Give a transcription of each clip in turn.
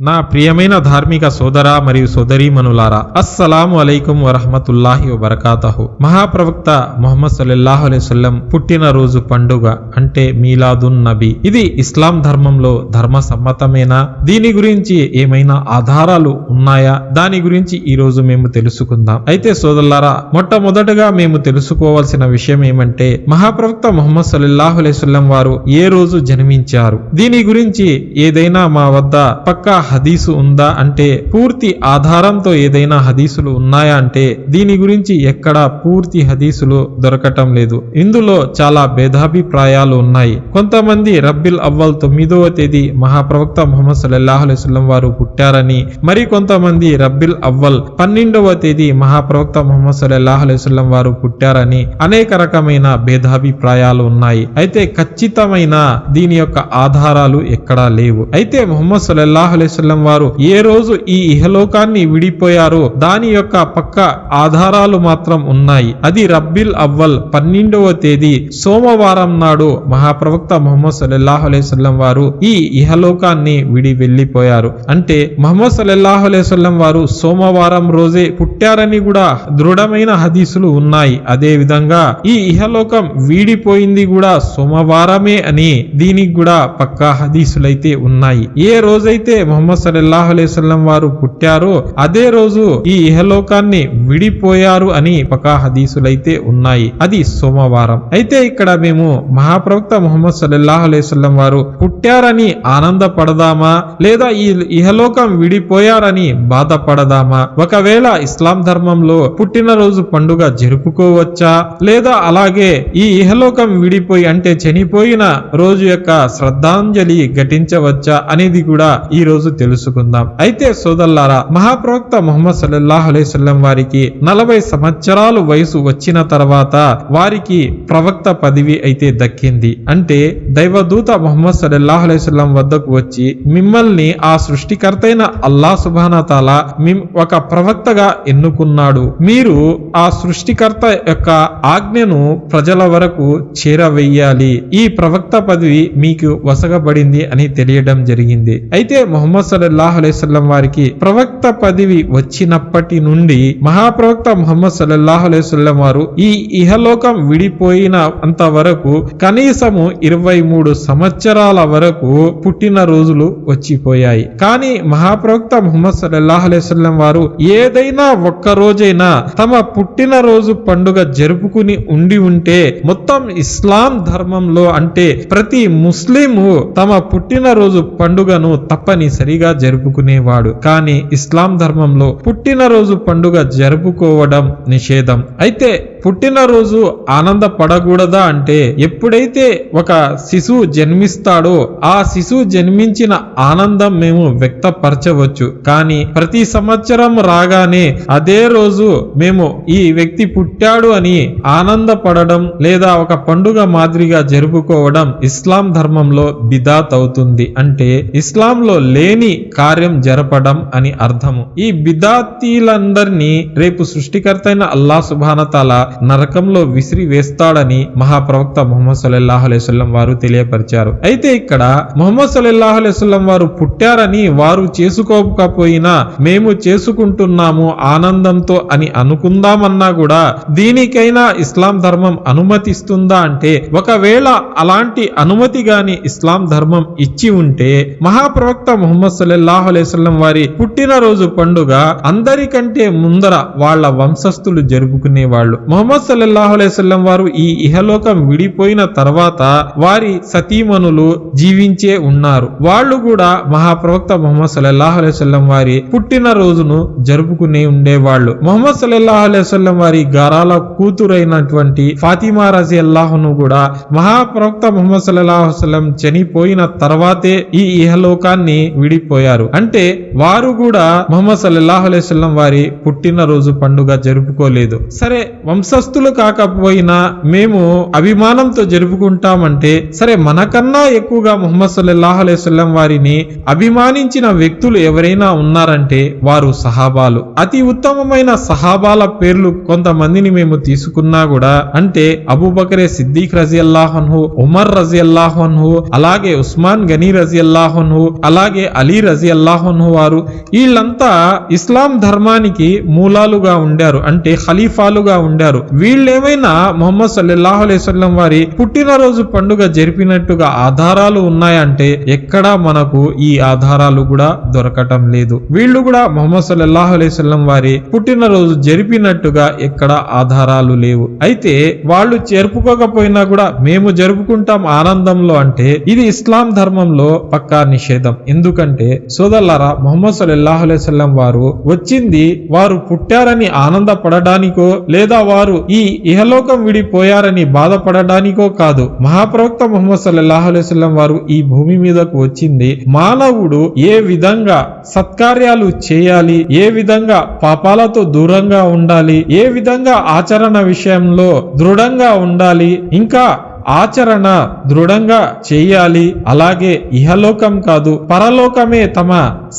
నా ప్రియమైన ధార్మిక సోదర మరియు సోదరీమనులారా అస్సలాము అలైకుం వరహమతుల్లాహి వబర్కాతహు. మహాప్రవక్త మొహమ్మద్ సల్లల్లాహు అలైహి పుట్టినరోజు పండుగ అంటే మీలాదున్ నబీ. ఇది ఇస్లాం ధర్మంలో ధర్మ సమ్మతమేనా దీని గురించి ఏమైనా ఆధారాలు ఉన్నాయా? దాని గురించి ఈ రోజు మేము తెలుసుకుందాం. అయితే సోదరులారా మొట్టమొదటగా మేము తెలుసుకోవాల్సిన విషయం ఏమంటే మహాప్రవక్త మొహమ్మద్ సల్లల్లాహు అలైహి వారు ఏ రోజు జన్మించారు? దీని గురించి ఏదైనా మా వద్ద పక్కా హదీసు ఉందా అంటే పూర్తి ఆధారంతో ఏదైనా హదీసులు ఉన్నాయా అంటే దీని గురించి ఎక్కడ పూర్తి హదీసులు దొరకటం లేదు. ఇందులో చాలా భేదాభిప్రాయాలు ఉన్నాయి. కొంతమంది రబ్బిల్ అవ్వల్ తొమ్మిదవ తేదీ మహాప్రవక్త ముహమ్మద్ సల్లల్లాహు వారు పుట్టారని మరి కొంతమంది రబ్బిల్ అవ్వల్ పన్నెండవ తేదీ మహాప్రవక్త ముహమ్మద్ సల్లల్లాహు వారు పుట్టారని అనేక రకమైన భేదాభిప్రాయాలు ఉన్నాయి. అయితే ఖచ్చితమైన దీని యొక్క ఆధారాలు ఎక్కడా లేవు. అయితే ముహమ్మద్ సల్లల్లాహు వసల్లం వారు ఏ రోజు ఈ ఇహలోకాన్ని విడిపోయారో దాని యొక్క పక్క ఆధారాలు మాత్రం ఉన్నాయి. అది రబ్బిల్ అవ్వల్ పన్నెండవ తేదీ సోమవారం నాడు మహాప్రవక్త మొహమ్మద్ సల్లాహు అలైహి వారు ఈ ఇహలోకాన్ని విడి వెళ్ళిపోయారు అంటే మొహమ్మద్ సల్లాహు అలైహి వారు సోమవారం రోజే పుట్టారని కూడా దృఢమైన హదీసులు ఉన్నాయి. అదే విధంగా ఈ ఇహలోకం వీడిపోయింది కూడా సోమవారమే అని దీనికి కూడా పక్కా హదీసులైతే ఉన్నాయి. ఏ రోజైతే మొహమ్మద్ సల్లల్లాహు సల్లాహు వసల్లం వారు పుట్టారో. అదే రోజు ఈ ఇహలోకాన్ని విడిపోయారు అని పక్కా హదీసులైతే ఉన్నాయి. అది సోమవారం. అయితే ఇక్కడ మేము మహాప్రవక్త ముహమ్మద్ సల్లాహు అలైహి వారు పుట్టారని ఆనందపడదామా? లేదా ఈ ఇహలోకం విడిపోయారని బాధపడదామా? ఒకవేళ ఇస్లాం ధర్మంలో పుట్టినరోజు పండుగ జరుపుకోవచ్చా? లేదా అలాగే ఈ ఇహలోకం విడిపోయి అంటే చనిపోయిన రోజు యొక్క శ్రద్ధాంజలి ఘటించవచ్చా? అనేది కూడా ఈ రోజు తెలుసుకుందాం. అయితే సోదల్లారా మహాప్రవక్త మొహమ్మద్ సల్లల్లాహు అలైహి వారికి నలభై సంవత్సరాలు వయసు వచ్చిన తర్వాత వారికి ప్రవక్త పదవి అయితే దక్కింది. అంటే దైవదూత మొహమ్మద్ సల్లల్లాహు అలైహి వద్దకు వచ్చి మిమ్మల్ని ఆ సృష్టికర్తైన అల్లా సుభానతాల మిమ్ ఒక ప్రవక్తగా ఎన్నుకున్నాడు. మీరు ఆ సృష్టికర్త యొక్క ఆజ్ఞను ప్రజల వరకు చేరవేయాలి. ఈ ప్రవక్త పదవి మీకు వసగబడింది అని తెలియడం జరిగింది. అయితే మొహమ్మద్ సల్లల్లాహు అలైవల్లం వారికి ప్రవక్త పదవి వచ్చినప్పటి నుండి మహాప్రవక్త ముహమ్మద్ సల్లల్లాహు అలైవల్లం వారు ఈ ఇహలోకం విడిపోయిన అంత వరకు కనీసము ఇరవై మూడు సంవత్సరాల వరకు పుట్టిన రోజులు వచ్చిపోయాయి. కానీ మహాప్రవక్త ముహమ్మద్ సల్లల్లాహు అలైవల్లం వారు ఏదైనా ఒక్క రోజైనా తమ పుట్టిన రోజు పండుగ జరుపుకుని ఉండి ఉంటే మొత్తం ఇస్లాం ధర్మంలో అంటే ప్రతి ముస్లిము తమ పుట్టినరోజు పండుగను తప్పనిసరి సరిగా జరుపుకునేవాడు. కానీ ఇస్లాం ధర్మంలో పుట్టినరోజు పండుగ జరుపుకోవడం నిషేధం. అయితే పుట్టినరోజు ఆనందపడకూడదా అంటే ఎప్పుడైతే ఒక శిశువు జన్మిస్తాడో ఆ శిశువు జన్మించిన ఆనందం మేము వ్యక్తపరచవచ్చు. కానీ ప్రతి సంవత్సరం రాగానే అదే రోజు మేము ఈ వ్యక్తి పుట్టాడు అని ఆనందపడడం లేదా ఒక పండుగ మాదిరిగా జరుపుకోవడం ఇస్లాం ధర్మంలో బిదాత్ అవుతుంది అంటే ఇస్లాంలో లేని కార్యం జరపడం అని అర్థము. ఈ బిదాతీలందరినీ రేపు సృష్టికర్తైన అల్లా సుబానతాల నరకంలో విసిరి వేస్తాడని మహాప్రవక్త ముహమ్మద్ సల్లల్లాహు అలైహి వారు తెలియపరిచారు. అయితే ఇక్కడ ముహమ్మద్ సల్లల్లాహు అలైహి వారు పుట్టారని వారు చేసుకోకపోయినా మేము చేసుకుంటున్నాము ఆనందంతో అని అనుకుందామన్నా కూడా దీనికైనా ఇస్లాం ధర్మం అనుమతిస్తుందా అంటే ఒకవేళ అలాంటి అనుమతి గాని ఇస్లాం ధర్మం ఇచ్చి ఉంటే మహాప్రవక్త ముహమ్మద్ సల్లల్లాహు అలైహి వారి పుట్టినరోజు పండుగ అందరికంటే ముందర వాళ్ళ వంశస్థులు జరుపుకునేవాళ్ళు. మొహమ్మద్ సల్లల్లాహు అలైహి వారు ఈ ఇహలోకం విడిపోయిన తర్వాత వారి సతీమణులు జీవించే ఉన్నారు. వాళ్ళు కూడా మహాప్రవక్త మొహమ్మద్ సల్లల్లాహు అలైహి వారి పుట్టిన రోజును జరుపుకునే ఉండేవాళ్ళు. మొహమ్మద్ సల్లల్లాహు అలైహి వారి గారాల కూతురైనటువంటి ఫాతిమా రజి అల్లాహును కూడా మహాప్రవక్త మొహమ్మద్ సల్లల్లాహు చనిపోయిన తర్వాతే ఈ ఇహలోకాన్ని విడిపోయారు. అంటే వారు కూడా మొహమ్మద్ సల్లల్లాహు అలైహి వారి పుట్టిన రోజు పండుగ జరుపుకోలేదు. సరే వంశ వంశస్థులు కాకపోయినా మేము అభిమానంతో జరుపుకుంటామంటే సరే మనకన్నా ఎక్కువగా ముహమ్మద్ సల్లల్లాహు అలైహి వారిని అభిమానించిన వ్యక్తులు ఎవరైనా ఉన్నారంటే వారు సహాబాలు. అతి ఉత్తమమైన సహాబాల పేర్లు కొంతమందిని మేము తీసుకున్నా కూడా అంటే అబూబకరే సిద్దిక్ రజియల్లాహన్హు ఉమర్ రజియల్లాహన్హు అలాగే ఉస్మాన్ గనీ రజియల్లాహన్హు అలాగే అలీ రజియల్లాహన్హు వారు వీళ్ళంతా ఇస్లాం ధర్మానికి మూలాలుగా ఉండారు అంటే ఖలీఫాలుగా ఉండారు. వీళ్ళేమైనా మొహమ్మద్ సల్లల్లాహు అలైహి వారి పుట్టినరోజు పండుగ జరిపినట్టుగా ఆధారాలు ఉన్నాయంటే ఎక్కడా మనకు ఈ ఆధారాలు కూడా దొరకటం లేదు. వీళ్ళు కూడా మొహమ్మద్ సల్లల్లాహు అలైహి వారి పుట్టినరోజు జరిపినట్టుగా ఎక్కడ ఆధారాలు లేవు. అయితే వాళ్ళు జరుపుకోకపోయినా కూడా మేము జరుపుకుంటాం ఆనందంలో అంటే ఇది ఇస్లాం ధర్మంలో పక్కా నిషేధం. ఎందుకంటే సోదల్లారా మొహమ్మద్ సల్లల్లాహు అలైహి వారు వచ్చింది వారు పుట్టారని ఆనందపడడానికో లేదా వారు ఈ ఇహలోకం విడిపోయారని బాధపడడానికో కాదు. మహాప్రవక్త ముహమ్మద్ సల్లాహులేస్లం వారు ఈ భూమి మీదకు వచ్చింది. మానవుడు ఏ విధంగా సత్కార్యాలు చేయాలి ఏ విధంగా పాపాలతో దూరంగా ఉండాలి ఏ విధంగా ఆచరణ విషయంలో దృఢంగా ఉండాలి ఇంకా ఆచరణ దృఢంగా చేయాలి. అలాగే ఇహలోకం కాదు పరలోకమే తమ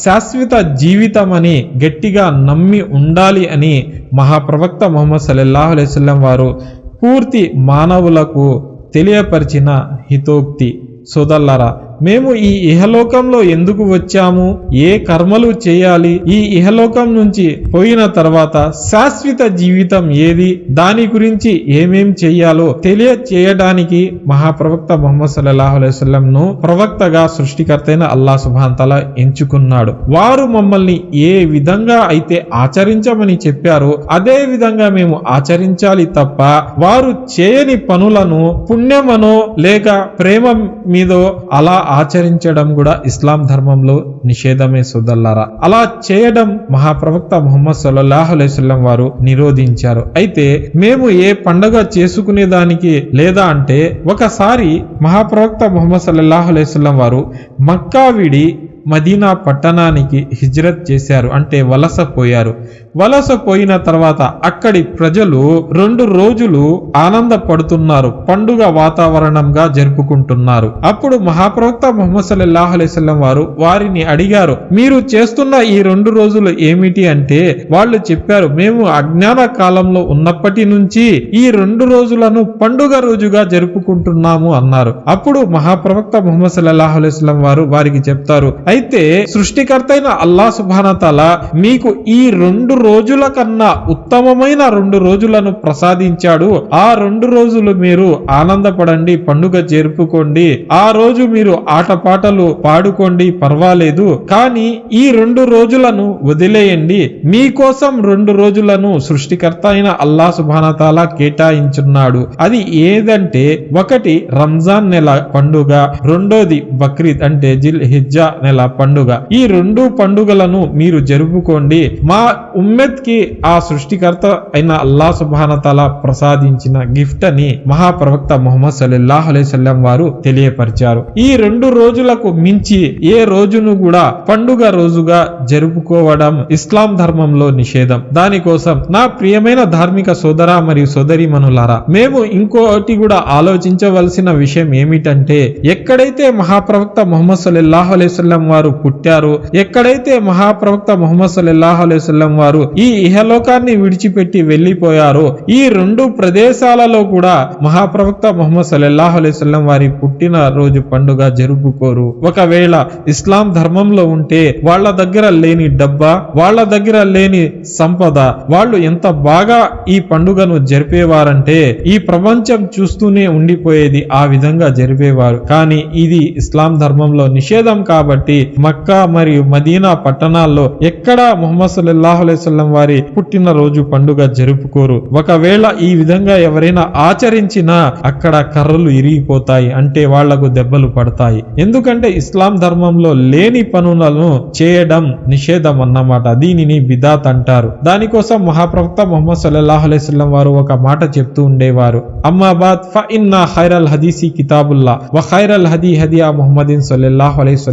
శాశ్వత జీవితమని గట్టిగా నమ్మి ఉండాలి అని మహాప్రవక్త మొహమ్మద్ సల్లల్లాహు అలైహి వారు పూర్తి మానవులకు తెలియపరిచిన హితోక్తి. సోదల్లారా మేము ఈ ఇహలోకంలో ఎందుకు వచ్చాము? ఏ కర్మలు చేయాలి? ఈ ఇహలోకం నుంచి పోయిన తర్వాత శాశ్వత జీవితం ఏది? దాని గురించి ఏమేం చెయ్యాలో తెలియచేయడానికి మహాప్రవక్త మొహమ్మద్ సల్లాహు అలైవలం ను ప్రవక్తగా సృష్టికర్తైన అల్లా సుభాంతల ఎంచుకున్నాడు. వారు మమ్మల్ని ఏ విధంగా అయితే ఆచరించమని చెప్పారో అదే విధంగా మేము ఆచరించాలి తప్ప వారు చేయని పనులను పుణ్యమనో లేక ప్రేమ మీదో అలా ఆచరించడం కూడా ఇస్లాం ధర్మంలో నిషేధమే సోదల్లారా అలా చేయడం మహాప్రవక్త ముహమ్మద్ సల్లల్లాహు వారు నిరోధించారు. అయితే మేము ఏ పండగ చేసుకునేదానికి లేదా అంటే ఒకసారి మహాప్రవక్త ముహమ్మద్ సల్లల్లాహు వారు మక్కా విడి మదీనా పట్టణానికి హిజ్రత్ చేశారు. అంటే వలస పోయారు. వలస పోయిన తర్వాత అక్కడి ప్రజలు రెండు రోజులు ఆనందపడుతున్నారు. పండుగ వాతావరణంగా జరుపుకుంటున్నారు. అప్పుడు మహాప్రవక్త ముహమ్మద్ సల్లల్లాహు అలైస్లం వారు వారిని అడిగారు మీరు చేస్తున్న ఈ రెండు రోజులు ఏమిటి? అంటే వాళ్ళు చెప్పారు మేము అజ్ఞాన కాలంలో ఉన్నప్పటి నుంచి ఈ రెండు రోజులను పండుగ రోజుగా జరుపుకుంటున్నాము అన్నారు. అప్పుడు మహాప్రవక్త ముహమ్మద్ సల్లల్లాహు అలైస్లం వారు వారికి చెప్తారు అయితే అయితే సృష్టికర్త అయిన అల్లా సుభానతల మీకు ఈ రెండు రోజుల కన్నా ఉత్తమమైన రెండు రోజులను ప్రసాదించాడు. ఆ రెండు రోజులు మీరు ఆనందపడండి పండుగ జరుపుకోండి. ఆ రోజు మీరు ఆటపాటలు పాడుకోండి పర్వాలేదు. కానీ ఈ రెండు రోజులను వదిలేయండి. మీకోసం రెండు రోజులను సృష్టికర్త అయిన అల్లా సుభానతాల కేటాయించున్నాడు. అది ఏదంటే ఒకటి రంజాన్ నెల పండుగ రెండోది బక్రీద్ అంటే జిల్ హిజ్జా నెల పండుగ. ఈ రెండు పండుగలను మీరు జరుపుకోండి. మా ఉమ్మెత్కి ఆ సృష్టికర్త అయిన అల్లా సుబానతల ప్రసాదించిన గిఫ్ట్ అని మహాప్రవక్త మొహమ్మద్ సల్లల్లాహు అలైసల్లం వారు తెలియపరిచారు. ఈ రెండు రోజులకు మించి ఏ రోజును కూడా పండుగ రోజుగా జరుపుకోవడం ఇస్లాం ధర్మంలో నిషేధం. దానికోసం నా ప్రియమైన ధార్మిక సోదర మరియు సోదరీమణులారా మేము ఇంకోటి కూడా ఆలోచించవలసిన విషయం ఏమిటంటే ఎక్కడైతే మహాప్రవక్త మొహమ్మద్ సల్లల్లాహు అలైస్లం వారు పుట్టారు. ఎక్కడైతే మహాప్రవక్త ముహమ్మద్ సల్లల్లాహు అలైవల్లం వారు ఈ ఇహలోకాన్ని విడిచిపెట్టి వెళ్ళిపోయారో ఈ రెండు ప్రదేశాలలో కూడా మహాప్రవక్త ముహమ్మద్ సల్లల్లాహు అలైవల్లం వారి పుట్టిన రోజు పండుగ జరుపుకోరు. ఒకవేళ ఇస్లాం ధర్మంలో ఉంటే వాళ్ళ దగ్గర లేని డబ్బా వాళ్ళ దగ్గర లేని సంపద వాళ్ళు ఎంత బాగా ఈ పండుగను జరిపేవారంటే ఈ ప్రపంచం చూస్తూనే ఉండిపోయేది ఆ విధంగా జరిపేవారు. కానీ ఇది ఇస్లాం ధర్మంలో నిషేధం కాబట్టి మక్కా మరియు మదీనా పట్టణాల్లో ఎక్కడా ముహమ్మద్ సల్లల్లాహు అలైహి వసల్లం వారి పుట్టినరోజు పండుగ జరుపుకోరు. ఒకవేళ ఈ విధంగా ఎవరైనా ఆచరించినా అక్కడ కర్రలు ఇరిగిపోతాయి అంటే వాళ్ళకు దెబ్బలు పడతాయి. ఎందుకంటే ఇస్లాం ధర్మంలో లేని పనులను చేయడం నిషేధం అన్నమాట దీనిని బిదాత్ అంటారు. దానికోసం మహాప్రవక్త ముహమ్మద్ సల్లాహు అలైస్లం వారు ఒక మాట చెప్తూ ఉండేవారు. అమ్మాబాద్ ఫ ఇన్నా ఖైరల్ హదీసి కితాబుల్లా వ ఖైరల్ హదీ హదియా ముహమ్మదిన్ సల్లాహు అలైస్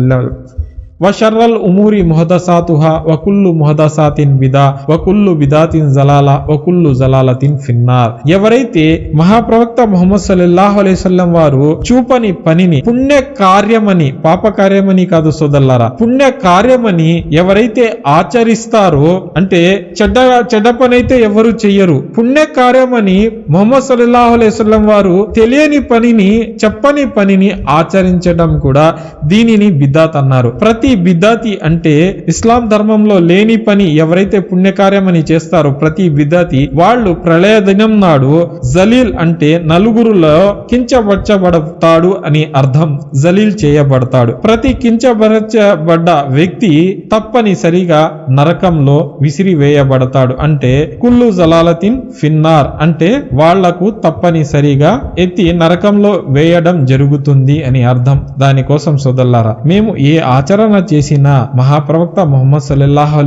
వషర్రల్ ఉమూరి ముహదసాతుహా వకుల్లు ముహదసాతిన్ బిదా వకుల్లు బిదాతిన్ జలాల వకుల్లు జలాలతిన్ ఫిన్నార్. ఎవరైతే మహాప్రవక్త ముహమ్మద్ సల్లాహు అలైవల్లం వారు చూపని పనిని పుణ్య కార్యమని పాప కార్యమని కాదు సోదల్లారా పుణ్య కార్యమని ఎవరైతే ఆచరిస్తారో అంటే చెడ్డ చెడ్డ పని అయితే ఎవరు చెయ్యరు. పుణ్య కార్యమని మొహమ్మద్ సల్లాహు అలైవల్లం వారు తెలియని పనిని చెప్పని పనిని ఆచరించడం కూడా దీనిని బిద్దాత్ అన్నారు. ప్రతి బిద్దాతి అంటే ఇస్లాం ధర్మంలో లేని పని ఎవరైతే పుణ్యకార్యమని చేస్తారో ప్రతి బిదాతి వాళ్ళు ప్రళయ దినం నాడు జలీల్ అంటే నలుగురులో కించబరచబడతాడు అని అర్థం. జలీల్ చేయబడతాడు. ప్రతి కించబరచబడ్డ వ్యక్తి తప్పనిసరిగా నరకంలో విసిరివేయబడతాడు అంటే కుల్లు జలాలతిన్ ఫిన్నార్ అంటే వాళ్ళకు తప్పనిసరిగా ఎత్తి నరకంలో వేయడం జరుగుతుంది అని అర్థం. దానికోసం సోదల్లారా మేము ఏ ఆచరణ చేసినా మహాప్రవక్త మొహమ్మద్ సల్లల్లాహు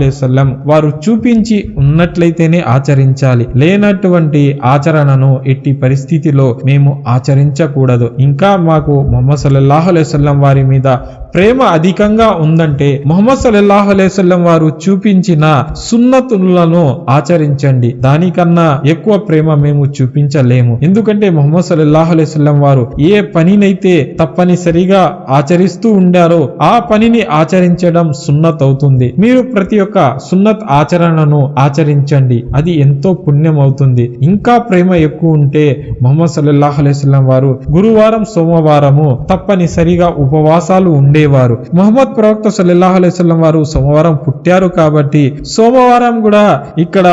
వారు చూపించి ఉన్నట్లయితేనే ఆచరించాలి. లేనటువంటి ఆచరణను ఎట్టి పరిస్థితిలో మేము ఆచరించకూడదు. ఇంకా మాకు మొహమ్మద్ సల్లల్లాహు అలైహి వారి మీద ప్రేమ అధికంగా ఉందంటే మొహమ్మద్ సల్లల్లాహు వారు చూపించిన సున్నతులను ఆచరించండి. దానికన్నా ఎక్కువ ప్రేమ మేము చూపించలేము. ఎందుకంటే మొహమ్మద్ సల్లల్లాహు అలైహి వారు ఏ పనినైతే తప్పనిసరిగా ఆచరిస్తూ ఉండారో ఆ పనిని ఆచరించడం సున్నత్ అవుతుంది మీరు ప్రతి ఒక్క సున్నత్ ఆచరణను ఆచరించండి. అది ఎంతో పుణ్యం అవుతుంది ఇంకా ప్రేమ ఎక్కువ ఉంటే మొహమ్మద్ సల్లాహ్ అలైస్లం వారు గురువారం సోమవారము తప్పనిసరిగా ఉపవాసాలు ఉండేవారు. మొహమ్మద్ ప్రవక్త సల్లాహ్ అలైస్లం వారు సోమవారం పుట్టారు కాబట్టి సోమవారం కూడా ఇక్కడ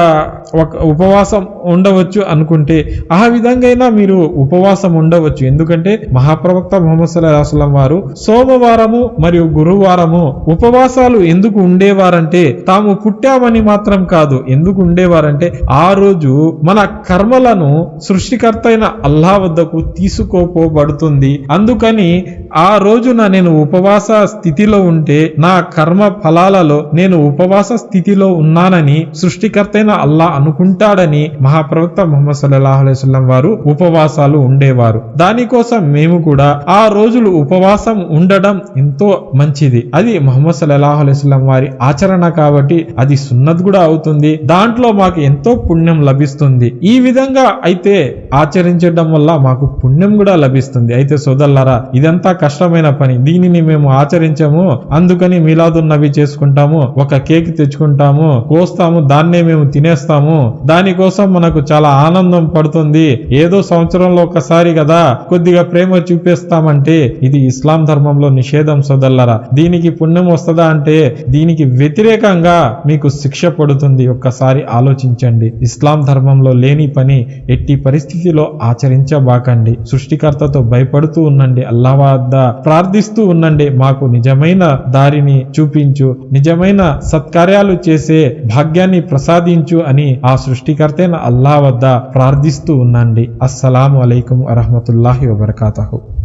ఒక ఉపవాసం ఉండవచ్చు అనుకుంటే ఆ విధంగా మీరు ఉపవాసం ఉండవచ్చు. ఎందుకంటే మహాప్రవక్త మొహమ్మద్ సల్లాహు వారు సోమవారము మరియు గురువారము ఉపవాసాలు ఎందుకు ఉండేవారంటే తాము పుట్టామని మాత్రం కాదు. ఎందుకు ఉండేవారంటే ఆ రోజు మన కర్మలను సృష్టికర్త అయిన అల్లా వద్దకు తీసుకోపోబడుతుంది. అందుకని ఆ రోజున నేను ఉపవాస స్థితిలో ఉంటే నా కర్మ ఫలాలలో నేను ఉపవాస స్థితిలో ఉన్నానని సృష్టికర్త అయిన అల్లా అనుకుంటాడని మహాప్రవక్త ముహమ్మద్ సల్లాహు వారు ఉపవాసాలు ఉండేవారు. దానికోసం మేము కూడా ఆ రోజులు ఉపవాసం ఉండడం ఎంతో మంచిది. అది ముహమ్మద్ సల్లాహు అలైహి వారి ఆచరణ కాబట్టి అది సున్నత్ కూడా అవుతుంది. దాంట్లో మాకు ఎంతో పుణ్యం లభిస్తుంది. ఈ విధంగా అయితే ఆచరించడం వల్ల మాకు పుణ్యం కూడా లభిస్తుంది. అయితే సోదల్లారా ఇదంతా కష్టమైన పని. దీనిని మేము ఆచరించము. అందుకని మీలాదున్నవి చేసుకుంటాము. ఒక కేక్ తెచ్చుకుంటాము. కోస్తాము. దాన్నే మేము తినేస్తాము. దానికోసం మనకు చాలా ఆనందం పడుతుంది. ఏదో సంవత్సరంలో ఒకసారి కదా కొద్దిగా ప్రేమ చూపిస్తామంటే ఇది ఇస్లాం ధర్మంలో నిషేధం సోదల్లరా దీనికి పుణ్యం వస్తుందా అంటే దీనికి వ్యతిరేకంగా మీకు శిక్ష పడుతుంది. ఒక్కసారి ఆలోచించండి. ఇస్లాం ధర్మంలో లేని పని ఎట్టి పరిస్థితిలో ఆచరించబాకండి. సృష్టికర్తతో భయపడుతూ ఉండండి. అల్లా వద్ద ప్రార్థిస్తూ ఉండండి. మాకు నిజమైన దారిని చూపించు. నిజమైన సత్కార్యాలు చేసే భాగ్యాన్ని ప్రసాదించు అని ఆ సృష్టికర్తైన అల్లా వద్ద ప్రార్థిస్తూ ఉండండి. అస్సలాము అలైకుం వరహమతుల్లాహి వబర్కాతహు.